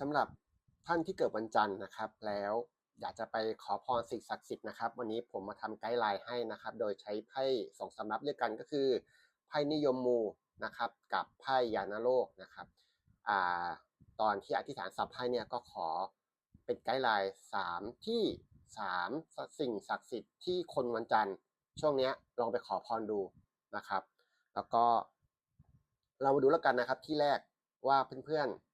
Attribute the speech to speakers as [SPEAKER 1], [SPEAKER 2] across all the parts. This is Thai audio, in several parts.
[SPEAKER 1] สำหรับท่านที่เกิดวันจันทร์นะครับ แล้วอยากจะไปขอพรสิ่งศักดิ์สิทธิ์นะครับ วันนี้ผมมาทำไกด์ไลน์ให้นะครับ โดยใช้ไพ่สองสำรับด้วยกันก็คือไพ่นิยมมูนะครับกับไพ่ยานาโลกนะครับอ่าตอนที่อธิษฐานสับไพ่เนี่ยก็ขอเป็นไกด์ไลน์สามที่สามสิ่งศักดิ์สิทธิ์ที่คนวันจันทร์ ช่วงเนี้ยลองไปขอพรดูนะครับ แล้วก็เรามาดูแล้วกันนะครับที่แรกว่าเพื่อนๆ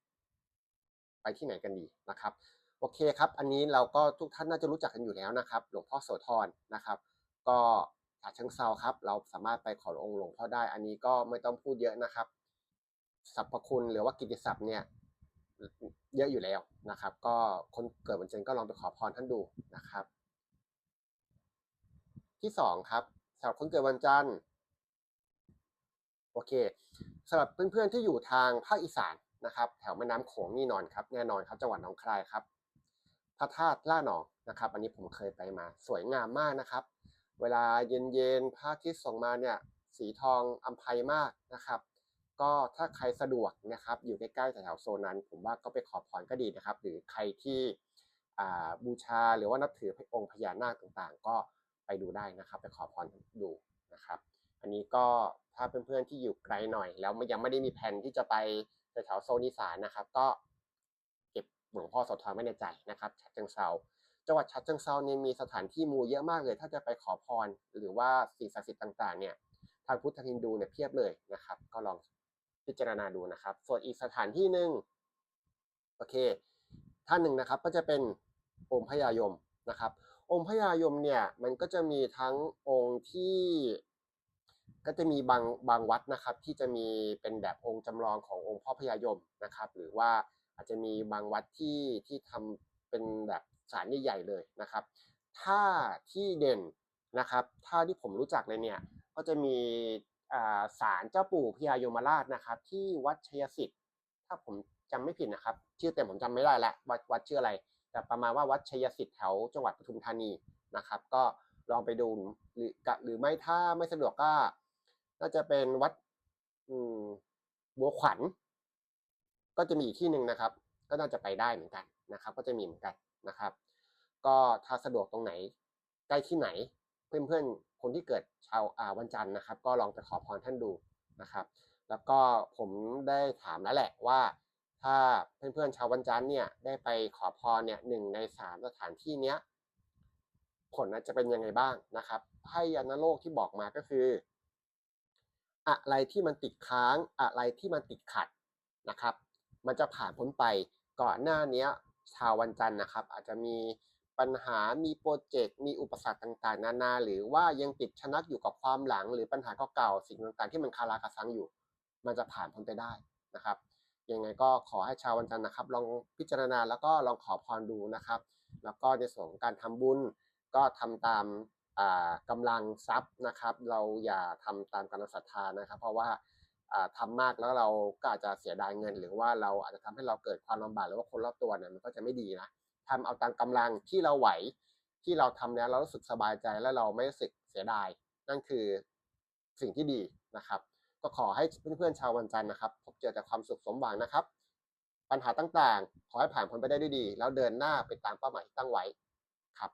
[SPEAKER 1] ไปที่ไหนกันดีนะครับ โอเคครับ อันนี้เราก็ทุกท่านน่าจะรู้จักกันอยู่แล้วนะครับ หลวงพ่อโสธรนะครับ ก็ฉะเชิงเซาครับ เราสามารถไปขอองค์หลวงพ่อได้ อันนี้ก็ไม่ต้องพูดเยอะนะครับสรรพคุณหรือว่ากิตติศัพท์เนี่ยเยอะอยู่แล้วนะครับ ก็คนเกิดวันจันทร์ก็ลองไปขอพรท่านดูนะครับ ที่สองครับสำหรับคนเกิดวันจันทร์โอเคสำหรับเพื่อนๆที่อยู่ทางภาคอีสาน นะครับแถวแม่น้ำโขงนี่นอนครับแน่นอนครับจังหวัดหนองคายครับ พระธาตุล่าหนองนะครับ อันนี้ผมเคยไปมา สวยงามมากนะครับ เวลาเย็นๆพระอาทิตย์ส่องมาเนี่ยสีทองอัมภัยมากนะครับก็ถ้าใครสะดวกนะครับอยู่ใกล้ๆแถวโซนนั้น ผมว่าก็ไปขอพรก็ดีนะครับ หรือใครที่บูชาหรือว่านับถือองค์พญานาคต่างๆ ก็ไปดูได้นะครับ ไปขอพรดูนะครับ อันนี้ก็ถ้าเพื่อนๆที่อยู่ไกลหน่อย แล้วยังไม่ได้มีแผนที่จะไป แถวโซนอีสานนะครับ ก็เก็บหลวงพ่อโสธรไว้ในใจนะครับฉะเชิงเซาจังหวัดฉะเชิงเซาเนี่ยมีสถานที่มูเยอะมากเลย ถ้าจะไปขอพรหรือว่าสิ่งศักดิ์สิทธิ์ต่างๆเนี่ยทางพุทธฮินดูเนี่ยเพียบเลยนะครับ ก็ลองพิจารณาดูนะครับ ส่วนอีกสถานที่หนึ่งโอเค ท่านหนึ่งนะครับก็จะเป็นองค์พญายมนะครับ องค์พญายมเนี่ยมันก็จะมีทั้งองค์ที่ ก็จะมีบางบางวัดนะครับ ที่จะมีเป็นแบบองค์จำลองขององค์พ่อพญายมนะครับ หรือว่าอาจจะมีบางวัดที่ที่ทำเป็นแบบศาลใหญ่ๆเลยนะครับ ถ้าที่เด่นนะครับ ถ้าที่ผมรู้จักเลยเนี่ยก็จะมีอ่าศาลเจ้าปู่พญายมราชนะครับ ที่วัดชัยสิทธิ์ถ้าผมจำไม่ผิดนะครับ ชื่อเต็มผมจำไม่ได้ละวัดวัดชื่ออะไร แต่ประมาณว่าวัดชัยสิทธิ์แถวจังหวัดปทุมธานีนะครับ ก็ลองไปดูหรือกะหรือไม่ถ้าไม่สะดวกก็ น่าจะเป็นวัดบัวขวัญ ก็จะมีอีกที่หนึ่งนะครับ ก็น่าจะไปได้เหมือนกันนะครับ ก็จะมีเหมือนกันนะครับ ก็ถ้าสะดวกตรงไหนใกล้ที่ไหน เพื่อนๆ คนที่เกิดชาวอาวันจันทร์นะครับ ก็ลองไปขอพรท่านดูนะครับ แล้วก็ผมได้ถามแล้วแหละว่า ถ้าเพื่อนๆชาววันจันทร์เนี่ยได้ไปขอพรเนี่ยหนึ่งในสามสถานที่เนี้ยผลจะเป็นยังไงบ้างนะครับไพ่ยานโลกที่บอกมาก็คือ อะไรที่มันติดค้างอะไรที่มันติดขัดนะครับ มันจะผ่านพ้นไปก่อนหน้านี้ชาววันจันทร์นะครับ อาจจะมีปัญหามีโปรเจกต์มีอุปสรรคต่างๆ นานา หรือว่ายังติดชะนักอยู่กับความหลัง หรือปัญหาเก่าๆสิ่งต่างๆ ที่มันคาราคาซังอยู่ มันจะผ่านพ้นไปได้นะครับยังไงก็ขอให้ชาววันจันทร์นะครับ ลองพิจารณาแล้วก็ลองขอพรดูนะครับ แล้วก็ในส่วนของการทำบุญก็ทำตาม กำลังทรัพย์นะครับ เราอย่าทำตามกำลังศรัทธานะครับ เพราะว่าทำมากแล้วเราก็อาจจะเสียดายเงิน หรือว่าเราอาจจะทำให้เราเกิดความลำบากหรือว่าคนรอบตัวเนี่ยมันก็จะไม่ดีนะทำเอาตามกำลังที่เราไหวที่เราทำแล้วเรารู้สึกสบายใจและเราไม่รู้สึกเสียดาย นั่นคือสิ่งที่ดีนะครับ ก็ขอให้เพื่อนๆชาววันจันทร์นะครับ พบเจอแต่ความสุขสมหวังนะครับ ปัญหาต่างๆ ขอให้ผ่านพ้นไปได้ด้วยดี แล้วเดินหน้าไปตามเป้าหมายที่ตั้งไว้ครับ